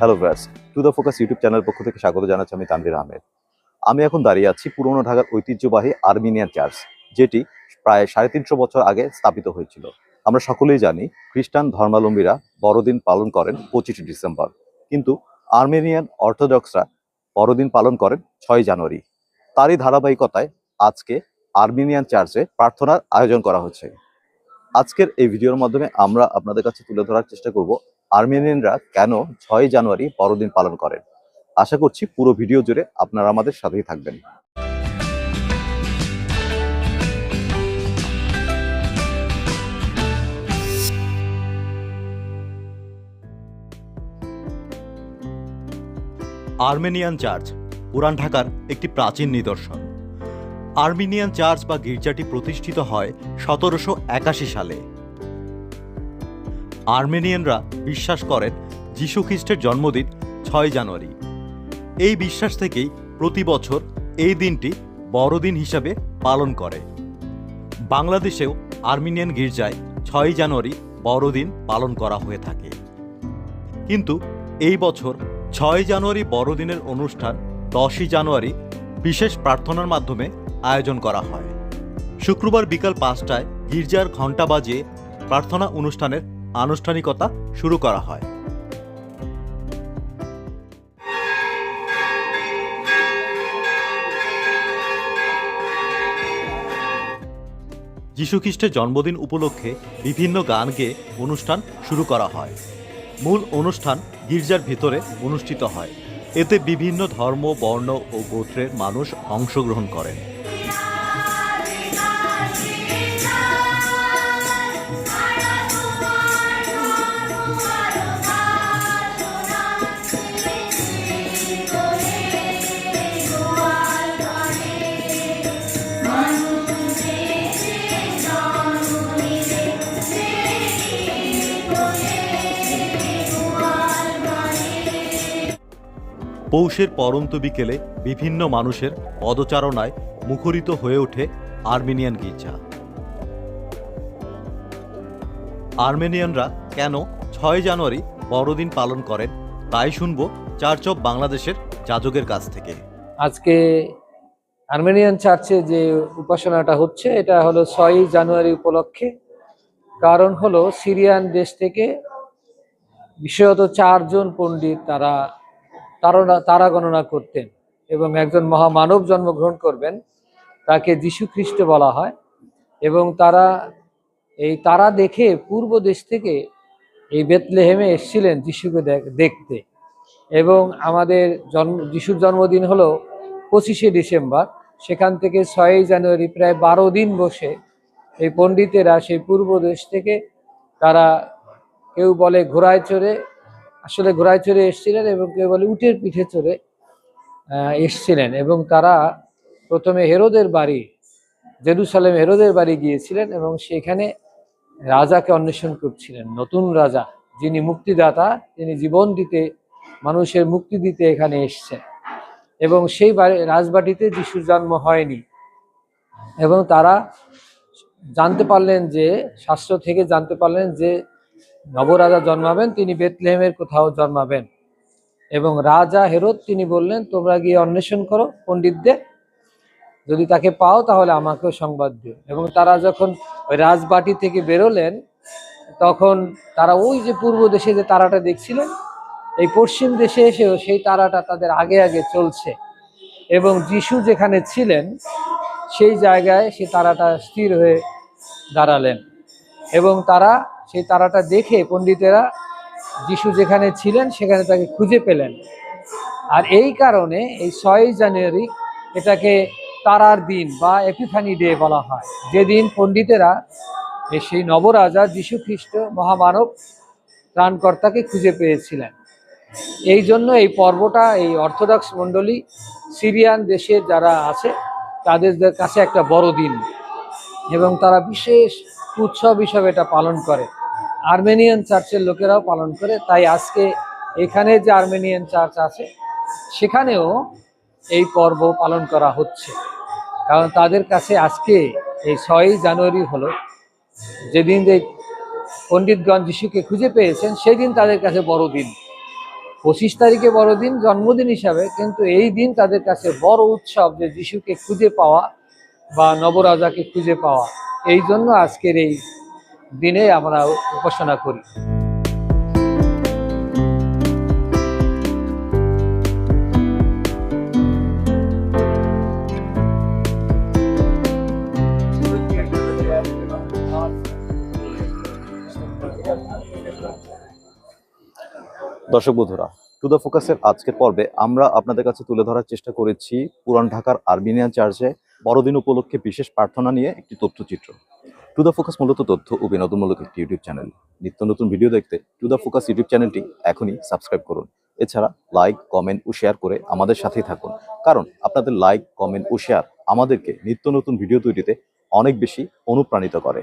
Hello brass to the focus YouTube channel পক্ষ থেকে স্বাগত জানাচ্ছি আমি তানভীর আহমেদ। আমি এখন দাঁড়িয়ে আছি পুরনো ঢাকার ঐতিহ্যবাহী আর্মিনিয়ান চার্চ যেটি প্রায় সাড়ে তিনশো বছর আগে স্থাপিত হয়েছিল। আমরা সকলেই জানি খ্রিস্টান ধর্মাবলম্বীরা বড়দিন পালন করেন পঁচিশে ডিসেম্বর। কিন্তু আর্মেনিয়ান অর্থোডক্সরা বড়দিন পালন করেন ছয় জানুয়ারি। তারই ধারাবাহিকতায় আজকে আর্মেনিয়ান চার্চে প্রার্থনার আয়োজন করা হচ্ছে। আজকের এই ভিডিওর মাধ্যমে আমরা আপনাদের কাছে তুলে ধরার চেষ্টা করব আর্মেনিয়ানরা কেন ছয় জানুয়ারি বড়দিন পালন করেন? আশা করছি পুরো ভিডিও জুড়ে আপনারা আমাদের সাথেই থাকবেন। আর্মেনিয়ান চার্চ, পুরান ঢাকার একটি প্রাচীন নিদর্শন। আর্মেনিয়ান চার্চ বা গির্জাটি প্রতিষ্ঠিত হয় সতেরোশো একাশি সালে। আর্মেনিয়ানরা বিশ্বাস করেন যীশু খ্রিস্টের জন্মদিন ছয় জানুয়ারি। এই বিশ্বাস থেকেই প্রতি বছর এই দিনটি বড়দিন হিসাবে পালন করে। বাংলাদেশেও আর্মেনিয়ান গির্জায় ছয় জানুয়ারি বড়দিন পালন করা হয়ে থাকে। কিন্তু এই বছর ছয় জানুয়ারি বড়দিনের অনুষ্ঠান দশই জানুয়ারি বিশেষ প্রার্থনার মাধ্যমে আয়োজন করা হয়। শুক্রবার বিকাল পাঁচটায় গির্জার ঘণ্টা বাজিয়ে প্রার্থনা অনুষ্ঠানের আনুষ্ঠানিকতা শুরু করা হয়। যীশুখ্রিস্টের জন্মদিন উপলক্ষে বিভিন্ন গান গেয়ে অনুষ্ঠান শুরু করা হয়। মূল অনুষ্ঠান গির্জার ভিতরে অনুষ্ঠিত হয়। এতে বিভিন্ন ধর্ম, বর্ণ ও গোত্রের মানুষ অংশগ্রহণ করেন। পৌষের পরন্ত বিকেলে বিভিন্ন মানুষের পদচারণায় মুখরিত হয়ে ওঠে আর্মেনিয়ান গির্জা। আর্মেনিয়ানরা কেন ছয় জানুয়ারি বড়দিন পালন করেন তাই শুনব চার্চ অব বাংলাদেশের যাজকের কাছ থেকে। আজকে আর্মেনিয়ান চার্চে যে উপাসনাটা হচ্ছে, এটা হলো ছয়ই জানুয়ারি উপলক্ষে। কারণ হলো সিরিয়ান দেশ থেকে বিশেষত চারজন পণ্ডিত তারা তারা তারা গণনা করতেন এবং একজন মহামানব জন্মগ্রহণ করবেন, তাকে যীশু খ্রিস্ট বলা হয়। এবং তারা, এই তারা দেখে পূর্ব দেশ থেকে এই বেতলেহেমে এসেছিলেন যিশুকে দেখ- দেখতে। এবং আমাদের জন্ম, যিশুর জন্মদিন হলো পঁচিশে ডিসেম্বর। সেখান থেকে ছয়ই জানুয়ারি প্রায় বারো দিন বসে এই পণ্ডিতেরা সেই পূর্ব দেশ থেকে তারা কেউ বলে ঘোড়ায় চড়ে আসলে ঘোড়ায় চড়ে এসছিলেন এবং কেউ বলে উটের পিঠে চড়ে এসছিলেন এবং তারা প্রথমে হেরোদের বাড়ি, জেরুসালেম হেরোদের বাড়ি গিয়েছিলেন এবং সেখানে রাজাকে অন্বেষণ করছিলেন। নতুন রাজা যিনি মুক্তিদাতা, তিনি জীবন দিতে, মানুষের মুক্তি দিতে এখানে এসছেন। এবং সেই রাজবাটিতে যিশুর জন্ম হয়নি। এবং তারা জানতে পারলেন যে, শাস্ত্র থেকে জানতে পারলেন যে নবরাজা জন্মাবেন, তিনি বেতলেহেমের কোথাও জন্মাবেন। এবং রাজা হেরত, তিনি বললেন, তোমরা গিয়ে অন্বেষণ করো পণ্ডিতদের। যদি তাকে পাও তাহলে আমাকেও সংবাদ দিও। এবং তারা যখন ওই রাজবাটি থেকে বেরোলেন, তখন তারা ওই যে পূর্ব দেশে যে তারাটা দেখছিলেন, এই পশ্চিম দেশে এসেও সেই তারাটা তাদের আগে আগে চলছে। এবং যিশু যেখানে ছিলেন, সেই জায়গায় সেই তারাটা স্থির হয়ে দাঁড়ালেন। এবং তারা সেই তারাটা দেখে পণ্ডিতেরা যিশু যেখানে ছিলেন, সেখানে তাকে খুঁজে পেলেন। আর এই কারণে এই ছয় জানুয়ারি এটাকে তারার দিন বা এপিফানি ডে বলা হয়। যেদিন পণ্ডিতেরা সেই নবরাজা যীশু খ্রিস্ট মহামানব ত্রাণকর্তাকে খুঁজে পেয়েছিলেন। এই জন্য এই পর্বটা, এই অর্থোডক্স মণ্ডলী সিরিয়ান দেশের যারা আছে, তাদের কাছে একটা বড় দিন এবং তারা বিশেষ উৎসব হিসাবে এটা পালন করে। আর্মেনিয়ান চার্চের লোকেরাও পালন করে, তাই আজকে এখানে যে আর্মেনিয়ান চার্চ আছে, সেখানেও এই পর্ব পালন করা হচ্ছে। কারণ তাদের কাছে আজকে এই ছয়ই জানুয়ারি হলো। যেদিন যে পণ্ডিতগণ যিশুকে খুঁজে পেয়েছেন সেই দিন তাদের কাছে বড় দিন। পঁচিশ তারিখে বড়দিন জন্মদিন হিসাবে, কিন্তু এই দিন তাদের কাছে বড় উৎসব যে যিশুকে খুঁজে পাওয়া বা নবরাজাকে খুঁজে পাওয়া। এই জন্য আজকের এই দিনে আমরা উপাসনা করি। দর্শক বন্ধুরা টু দ্য ফোকাসের আজকের পর্বে আমরা আপনাদের কাছে তুলে ধরার চেষ্টা করেছি পুরান ঢাকার আর্মেনিয়ান চার্চে বড়দিন উপলক্ষে বিশেষ প্রার্থনা নিয়ে একটি তথ্যচিত্র। টু দ্য ফোকাস মূলত তথ্য ও বিনোদনমূলক একটি ইউটিউব চ্যানেল নিত্য নতুন ভিডিও দেখতে টু দ্য ফোকাস ইউটিউব চ্যানেলটি এখনই সাবস্ক্রাইব করুন। এছাড়া লাইক কমেন্ট ও শেয়ার করে আমাদের সাথেই থাকুন। কারণ আপনাদের লাইক কমেন্ট ও শেয়ার আমাদেরকে নিত্য নতুন ভিডিও তৈরিতে অনেক বেশি অনুপ্রাণিত করে।